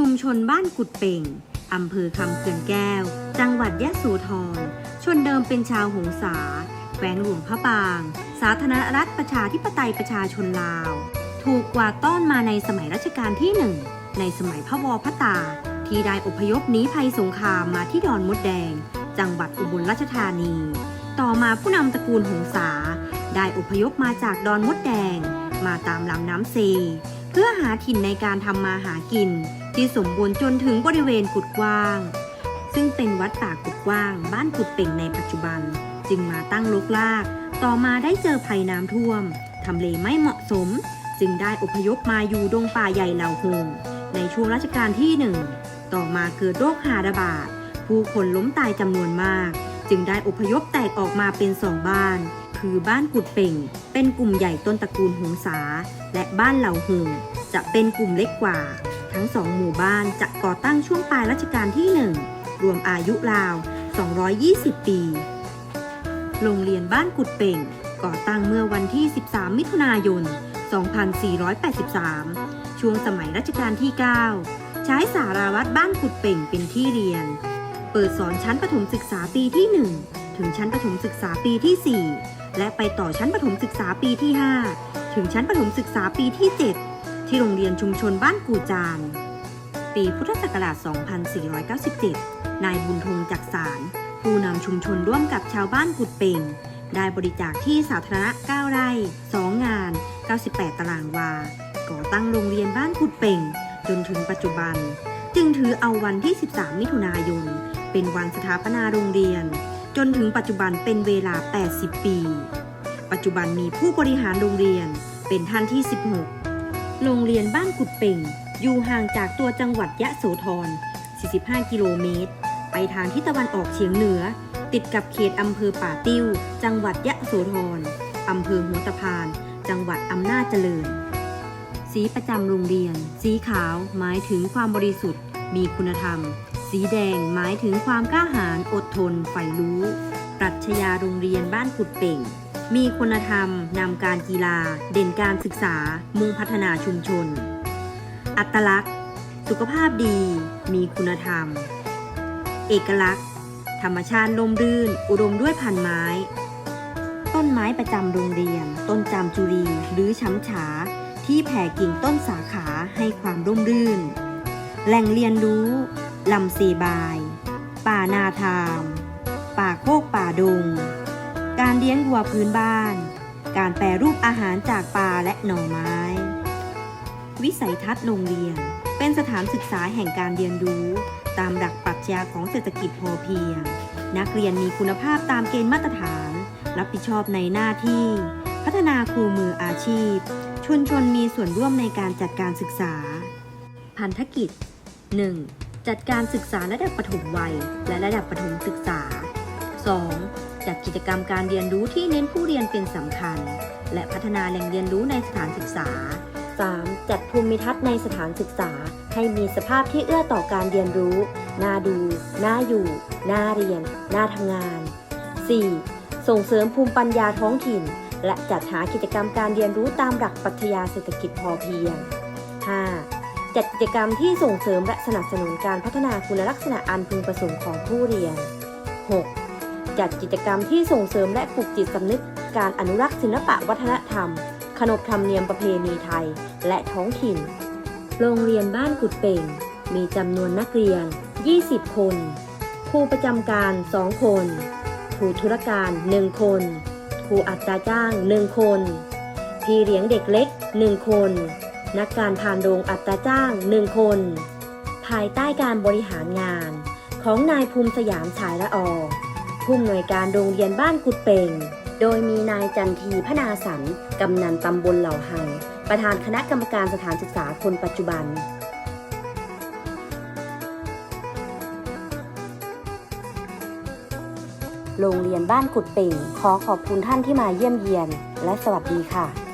ชุมชนบ้านกุดเป่ง อำเภอคำเขื่อนแก้ว จังหวัดยะโสธร ชนเดิมเป็นชาวหงสา แขวงหลวงพระบาง สาธารณรัฐประชาธิปไตยประชาชนลาว ถูกกวาดต้อนมาในสมัยรัชกาลที่หนึ่ง ในสมัยพระวอพระตา ที่ได้อพยพหนีภัยสงครามมาที่ดอนมดแดง จังหวัดอุบลราชธานี ต่อมาผู้นำตระกูลหงสา ได้อพยพมาจากดอนมดแดง มาตามลำน้ำเซ พื่อหาถิ่นในการทำมาหากิน ที่สมบูรณ์จนถึงบริเวณกุดกว้าง ซึ่งเป็นวัดป่ากุดกว้าง บ้านกุดเป่งในปัจจุบัน จึงมาตั้งลกลาก ต่อมาได้เจอภัยน้ำท่วมทำเลไม่เหมาะสม จึงได้อพยพมาอยู่ดงป่าใหญ่เหล่าหงในช่วงรัชกาลที่หนึ่งต่อมาเกิดโรคหาระบาดผู้คนล้มตายจำนวนมาก จึงได้อพยพแตกออกมาเป็นสองบ้าน คือบ้านกุดเป่ง เป็นกลุ่มใหญ่ต้นตระกูลหงสาและบ้านเหล่าหงจะเป็นกลุ่มเล็กกว่า ทั้งสองหมู่บ้านจะก่อตั้งช่วงปลายรัชกาลที่หนึ่งรวมอายุราว 220 ปี โรงเรียนบ้านกุดเป่ง ก่อตั้งเมื่อวันที่ 13 มิถุนายน 2483 ช่วงสมัยรัชกาลที่ 9 ใช้สาราวัดบ้านกุดเป่งเป็นที่เรียน เปิดสอนชั้นประถมศึกษาปีที่ 1 ถึงชั้นประถมศึกษาปีที่ 4 และไปต่อชั้นประถมศึกษาปีที่ 5 ถึงชั้นประถมศึกษาปีที่ 7 ที่โรงเรียนชุมชนบ้านกูจาน ปีพุทธศักราช 2497 นายบุญทงจักสาร ผู้นำชุมชนร่วมกับชาวบ้านกุดเป่ง ได้บริจาคที่สาธารณะ 9 ไร่ 2 งาน 98 ตารางวา ก่อตั้งโรงเรียนบ้านกุดเป่ง จนถึงปัจจุบัน จึงถือเอาวันที่ 13 มิถุนายน เป็นวันสถาปนาโรงเรียน จนถึงปัจจุบันเป็นเวลา 80 ปี ปัจจุบันมีผู้บริหารโรงเรียนเป็นท่านที่ 16 โรงเรียนบ้านกุดเป่ง อยู่ห่างจากตัวจังหวัดยะโสธร 45 กิโลเมตร ไปทางทิศตะวันออกเฉียงเหนือ ติดกับเขตอำเภอป่าติ้ว จังหวัดยะโสธรอำเภอหัวตะพาน จังหวัดอำนาจเจริญ สีประจำโรงเรียน สีขาวหมายถึงความบริสุทธิ์ มีคุณธรรม สีแดงหมายถึงความกล้าหาญอดทนใฝ่รู้ ปรัชญาโรงเรียนบ้านกุดเป่ง มีคุณธรรมนำการกีฬา เด่นการศึกษา มุ่งพัฒนาชุมชน อัตลักษณ์ สุขภาพดี มีคุณธรรม เอกลักษณ์ ธรรมชาติลมรื่น อุดมด้วยพันไม้ ต้นไม้ประจำโรงเรียน ต้นจามจุรีหรือช้ำฉา ที่แผ่กิ่งต้นสาขาให้ความร่มรื่น แหล่งเรียนรู้ ลำเซบาย ป่านาทาม ป่าโคกป่าดงการเลี้ยงวัวพื้นบ้าน การแปรรูปอาหารจากปลาและหน่อไม้ วิสัยทัศน์โรงเรียน เป็นสถานศึกษาแห่งการเรียนรู้ ตามหลักปรัชญาของเศรษฐกิจพอเพียง นักเรียนมีคุณภาพตามเกณฑ์มาตรฐาน รับผิดชอบในหน้าที่ พัฒนาครูมืออาชีพ ชุมชนมีส่วนร่วมในการจัดการศึกษา พันธกิจ 1. จัดการศึกษาระดับประถมวัย และระดับประถมศึกษา 2. จัดกิจกรรมการเรียนรู้ที่เน้นผู้เรียนเป็นสำคัญ และพัฒนาแหล่งเรียนรู้ในสถานศึกษา 3. จัดภูมิทัศน์ในสถานศึกษา ให้มีสภาพที่เอื้อต่อการเรียนรู้ น่าดู น่าอยู่ น่าเรียน น่าทำงาน 4. ส่งเสริมภูมิปัญญาท้องถิ่น และจัดหากิจกรรมการเรียนรู้ตามหลักปรัชญาเศรษฐกิจพอเพียง 5. จัดกิจกรรมที่ส่งเสริมและสนับสนุนการพัฒนาคุณลักษณะอันพึงประสงค์ของผู้เรียน 6. จัดกิจกรรมที่ส่งเสริมและปลุกจิตสำนึก การอนุรักษ์ศิลปะวัฒนธรรม ขนบธรรมเนียมประเพณีไทย และท้องถิ่น โรงเรียนบ้านกุดเป่ง มีจำนวนนักเรียน 20 คน ครูประจำการ 2 คน ครูธุรการ 1 คน ครูอัตราจ้าง 1 คน พี่เลี้ยงเด็กเล็ก 1 คน นักการพานโรงอัตราจ้าง1คน ภายใต้การบริหารงานของนายภูมิสยามฉายละออผู้อำนวยการโรงเรียนบ้านกุดเป่ง โดยมีนายจันทีพนาสันกำนันตำบลเหล่าหังประธานคณะกรรมการสถานศึกษาคนปัจจุบันโรงเรียนบ้านกุดเป่ง ขอขอบคุณท่านที่มาเยี่ยมเยียน และสวัสดีค่ะ